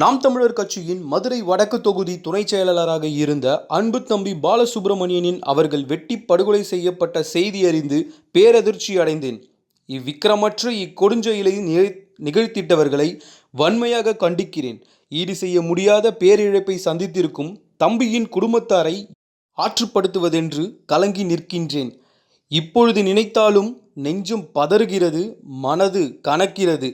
நாம் தமிழர் கட்சியின் மதுரை வடக்கு தொகுதி துணைச் செயலாளராக இருந்த அன்பு தம்பி பாலசுப்ரமணியனின் அவர்கள் வெட்டி படுகொலை செய்யப்பட்ட செய்தி அறிந்து பேரதிர்ச்சி அடைந்தேன். இவ்விக்கிரமற்ற இக்கொடுஞ்செயலை நிகழ்த்திட்டவர்களை வன்மையாக கண்டிக்கிறேன். ஈடு செய்ய முடியாத பேரிழப்பை சந்தித்திருக்கும் தம்பியின் குடும்பத்தாரை ஆற்றுப்படுத்துவதென்று கலங்கி நிற்கின்றேன். இப்பொழுது நினைத்தாலும் நெஞ்சம் பதறுகிறது மனது கனக்கிறது.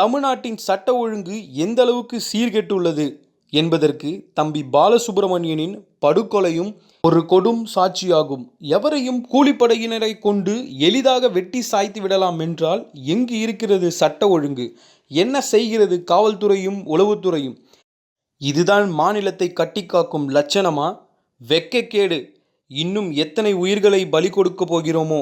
தமிழ்நாட்டின் சட்ட ஒழுங்கு எந்த அளவுக்கு சீர்கெட்டுள்ளது என்பதற்கு தம்பி பாலசுப்பிரமணியனின் படுகொலையும் ஒரு கொடும் சாட்சியாகும். எவரையும் கூலிப்படையினரை கொண்டு எளிதாக வெட்டி சாய்த்து விடலாம் என்றால் எங்கு இருக்கிறது சட்ட ஒழுங்கு? என்ன செய்கிறது காவல்துறையும் உளவுத்துறையும்? இதுதான் மாநிலத்தை கட்டிக்காக்கும் லட்சணமா? வெக்கக்கேடு. இன்னும் எத்தனை உயிர்களை பலி கொடுக்க போகிறோமோ?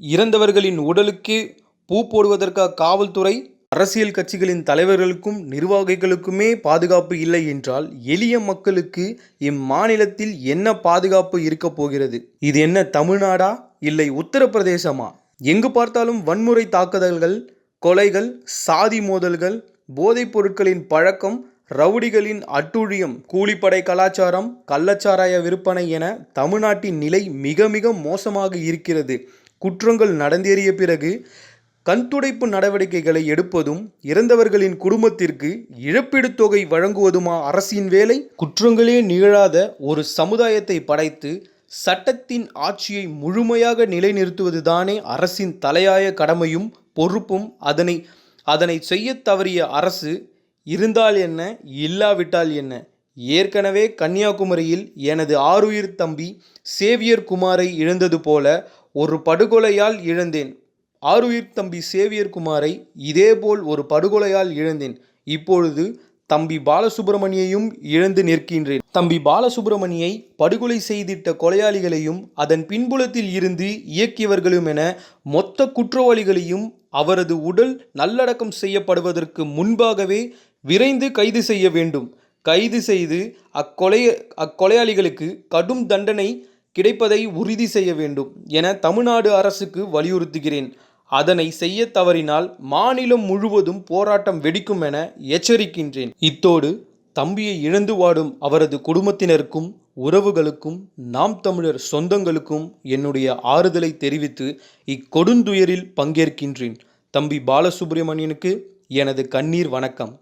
இறந்தவர்களின் உடலுக்கு பூ போடுவதற்காக காவல்துறை? அரசியல் கட்சிகளின் தலைவர்களுக்கும் நிர்வாகிகளுக்குமே பாதுகாப்பு இல்லை என்றால் எளிய மக்களுக்கு இம்மாநிலத்தில் என்ன பாதுகாப்பு இருக்க போகிறது? இது என்ன தமிழ்நாடா? இல்லை உத்தரப்பிரதேசமா? எங்கு பார்த்தாலும் வன்முறை தாக்குதல்கள் கொலைகள் சாதி மோதல்கள் போதைப் பொருட்களின் பழக்கம் ரவுடிகளின் அட்டுழியம் கூலிப்படை கலாச்சாரம் கள்ளச்சாராய விற்பனை என தமிழ்நாட்டின் நிலை மிக மிக மோசமாக இருக்கிறது. குற்றங்கள் நடந்தேறிய பிறகு கண்துடைப்பு நடவடிக்கைகளை எடுப்பதும் இறந்தவர்களின் குடும்பத்திற்கு இழப்பீடு தொகை வழங்குவதுமா அரசின் வேலை? குற்றங்களே நிகழாத ஒரு சமுதாயத்தை படைத்து சட்டத்தின் ஆட்சியை முழுமையாக நிலைநிறுத்துவதுதானே அரசின் தலையாய கடமையும் பொறுப்பும். அதனை அதனை செய்ய தவறிய அரசு இருந்தால் என்ன இல்லாவிட்டால் என்ன? ஏற்கனவே கன்னியாகுமரியில் எனது ஆருயிர் தம்பி சேவியர் குமாரை இழந்தது போல ஒரு படுகொலையால் இழந்தேன். ஆருயிர் தம்பி சேவியர் குமாரை இதேபோல் ஒரு படுகொலையால் இழந்தேன். இப்பொழுது தம்பி பாலசுப்ரமணியையும் இழந்து நிற்கின்றேன். தம்பி பாலசுப்ரமணியை படுகொலை செய்திட்ட கொலையாளிகளையும் அதன் பின்புலத்தில் இருந்து இயக்கியவர்களும் என மொத்த குற்றவாளிகளையும் அவரது உடல் நல்லடக்கம் செய்யப்படுவதற்கு முன்பாகவே விரைந்து கைது செய்ய வேண்டும். கைது செய்து அக்கொலை அக்கொலையாளிகளுக்கு கடும் தண்டனை கிடைப்பதை உறுதி செய்ய வேண்டும் என தமிழ்நாடு அரசுக்கு வலியுறுத்துகிறேன். அதனை செய்ய தவறினால் மாநிலம் முழுவதும் போராட்டம் வெடிக்கும் என எச்சரிக்கின்றேன். இத்தோடு தம்பியை இழந்து வாடும் அவரது குடும்பத்தினருக்கும் உறவுகளுக்கும் நாம் தமிழர் சொந்தங்களுக்கும் என்னுடைய ஆறுதலை தெரிவித்து இக்கொடுந்துயரில் பங்கேற்கின்றேன். தம்பி பாலசுப்ரமணியனுக்கு எனது கண்ணீர் வணக்கம்.